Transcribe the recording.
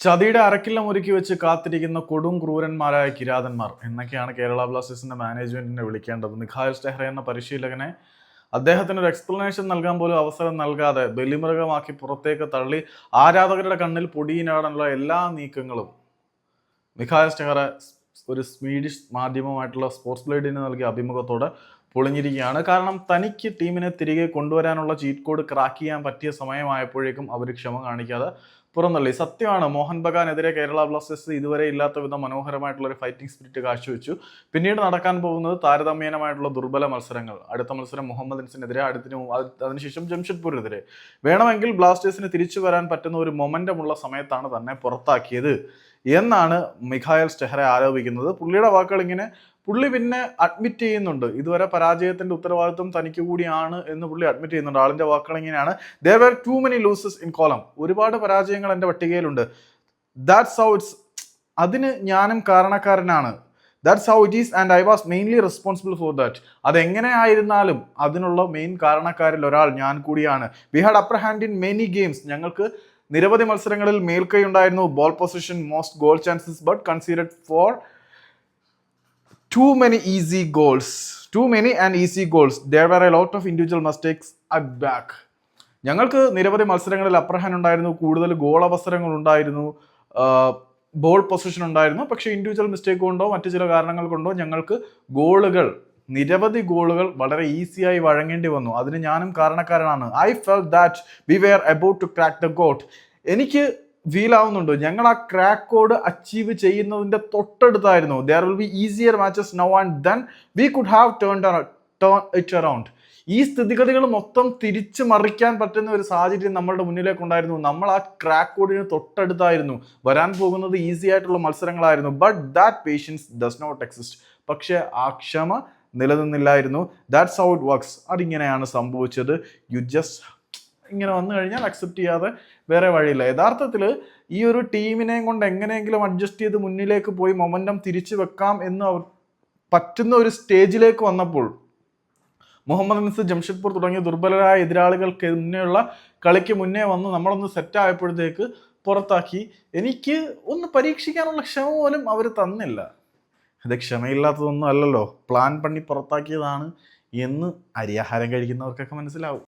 ചതിയുടെ അരക്കില്ലം ഒരുക്കി വെച്ച് കാത്തിരിക്കുന്ന കൊടും ക്രൂരന്മാരായ കിരാതന്മാർ. എന്നൊക്കെയാണ് കേരള ബ്ലാസ്റ്റേഴ്സിന്റെ മാനേജ്മെന്റിനെ വിളിക്കേണ്ടത്. മിഖായൽ സ്റ്റെഹ്റ എന്ന പരിശീലകനെ അദ്ദേഹത്തിന് ഒരു എക്സ്പ്ലനേഷൻ നൽകാൻ പോലും അവസരം നൽകാതെ ബലിമൃഗമാക്കി പുറത്തേക്ക് തള്ളി ആരാധകരുടെ കണ്ണിൽ പൊടിയിനാടാനുള്ള എല്ലാ നീക്കങ്ങളും മിഖായൽ സ്റ്റെഹ്റ ഒരു സ്വീഡിഷ് മാധ്യമമായിട്ടുള്ള സ്പോർട്സ് ബ്ലേഡിന് നൽകിയ അഭിമുഖത്തോടെ പൊളിഞ്ഞിരിക്കുകയാണ്. കാരണം തനിക്ക് ടീമിനെ തിരികെ കൊണ്ടുവരാനുള്ള ചീറ്റ് കോഡ് ക്രാക്ക് ചെയ്യാൻ പറ്റിയ സമയമായപ്പോഴേക്കും അവർ ക്ഷമ കാണിക്കാതെ പുറന്തള്ളി. സത്യമാണ് മോഹൻ ബഗാനെതിരെ കേരള ബ്ലാസ്റ്റേഴ്സ് ഇതുവരെ ഇല്ലാത്ത വിധം മനോഹരമായിട്ടുള്ള ഒരു ഫൈറ്റിംഗ് സ്പിരിറ്റ് കാഴ്ചവെച്ചു. പിന്നീട് നടക്കാൻ പോകുന്നത് താരതമ്യേനമായിട്ടുള്ള ദുർബല മത്സരങ്ങൾ. അടുത്ത മത്സരം മുഹമ്മദിൻസിനെതിരെ അടുത്തിന് മു- അത് അതിനുശേഷം ജംഷഡ്പൂരിനെതിരെ. വേണമെങ്കിൽ ബ്ലാസ്റ്റേഴ്സിന് തിരിച്ചു വരാൻ പറ്റുന്ന ഒരു മൊമെന്റമുള്ള സമയത്താണ് തന്നെ പുറത്താക്കിയത്. എന്നാണ് മിഖായൽ സ്റ്റെഹറെ ആരോപിക്കുന്നത്. പുള്ളിയുടെ വാക്കുകൾ ഇങ്ങനെ പുള്ളി പിന്നെ അഡ്മിറ്റ് ചെയ്യുന്നുണ്ട്. ഇതുവരെ പരാജയത്തിന്റെ ഉത്തരവാദിത്വം തനിക്ക് കൂടിയാണ് എന്ന് പുള്ളി അഡ്മിറ്റ് ചെയ്യുന്നുണ്ട്. ആളിന്റെ വാക്കുകൾ ഇങ്ങനെയാണ് there were too many losses in column ഒരുപാട് പരാജയങ്ങൾ എന്റെ പട്ടികയിലുണ്ട്. ദാറ്റ്സ് ഹൗ ഇറ്റ്സ് അതിന് ഞാനും കാരണക്കാരനാണ്. That's how it is and I was mainly responsible for that അതെങ്ങനെ ആയിരുന്നാലും അതിനുള്ള മെയിൻ കാരണക്കാരിൽ ഒരാൾ ഞാൻ കൂടിയാണ്. We had upper hand in many games ഞങ്ങൾക്ക് നിരവധി മത്സരങ്ങളിൽ മേൽക്കൈ ഉണ്ടായിരുന്നു ball possession most goal chances but conceded far too many easy goals too many and easy goals there were a lot of individual mistakes at back ഞങ്ങൾക്ക് നിരവധി മത്സരങ്ങളിൽ അപ്രഹാൻ ഉണ്ടായിരുന്നു. കൂടുതൽ ഗോൾ അവസരങ്ങൾ ഉണ്ടായിരുന്നു. ബോൾ പൊസിഷൻ ഉണ്ടായിരുന്നു. പക്ഷേ ഇൻഡിവിജ്വൽ മിസ്റ്റേക്ക് കൊണ്ടോ മറ്റു ചില കാരണങ്ങൾ കൊണ്ടോ ഞങ്ങൾക്ക് ഗോളുകൾ നിരവധി ഗോളുകൾ വളരെ ഈസിയായി വഴങ്ങേണ്ടി വന്നു. അതിന് ഞാനും കാരണക്കാരനാണ്. I felt that we were about to crack the code എനിക്ക് ഫീൽ ആവുന്നുണ്ട്. ഞങ്ങൾ ആ ക്രാക്ക് കോഡ് അച്ചീവ് ചെയ്യുന്നതിന്റെ തൊട്ടടുത്തായിരുന്നു. There will be easier matches now and then we could have turn turn it around ഈ സ്ഥിതിഗതികൾ മൊത്തം തിരിച്ചു മറിക്കാൻ പറ്റുന്ന ഒരു സാഹചര്യം നമ്മളുടെ മുന്നിലേക്ക് ഉണ്ടായിരുന്നു. നമ്മൾ ആ ക്രാക്ക് കോഡിന് തൊട്ടടുത്തായിരുന്നു. വരാൻ പോകുന്നത് ഈസി ആയിട്ടുള്ള മത്സരങ്ങളായിരുന്നു. But that patience does not exist പക്ഷേ ആ ക്ഷമ നിലനിന്നില്ലായിരുന്നു. ദാറ്റ്സ് ഹൗ ഇറ്റ് വർക്ക്സ് അതിങ്ങനെയാണ് സംഭവിച്ചത്. യു ജസ്റ്റ് ഇങ്ങനെ വന്നു കഴിഞ്ഞാൽ അക്സെപ്റ്റ് ചെയ്യാതെ വേറെ വഴിയില്ല. യഥാർത്ഥത്തിൽ ഈ ഒരു ടീമിനെയും കൊണ്ട് എങ്ങനെയെങ്കിലും അഡ്ജസ്റ്റ് ചെയ്ത് മുന്നിലേക്ക് പോയി മൊമെന്റം തിരിച്ചു വെക്കാം എന്ന് അവർ പറ്റുന്ന ഒരു സ്റ്റേജിലേക്ക് വന്നപ്പോൾ മുഹമ്മദ് അനസ് ജംഷഡ്പൂർ തുടങ്ങിയ ദുർബലരായ എതിരാളികൾക്ക് മുന്നേയുള്ള കളിക്ക് മുന്നേ വന്ന് നമ്മളൊന്ന് സെറ്റായപ്പോഴത്തേക്ക് പുറത്താക്കി. എനിക്ക് ഒന്ന് പരീക്ഷിക്കാനുള്ള ക്ഷമ പോലും അവർ തന്നില്ല. ഇത് ക്ഷമയില്ലാത്തതൊന്നും അല്ലല്ലോ. പ്ലാൻ പണി പുറത്താക്കിയതാണ് എന്ന് അരിയാഹാരം കഴിക്കുന്നവർക്കൊക്കെ മനസ്സിലാവും.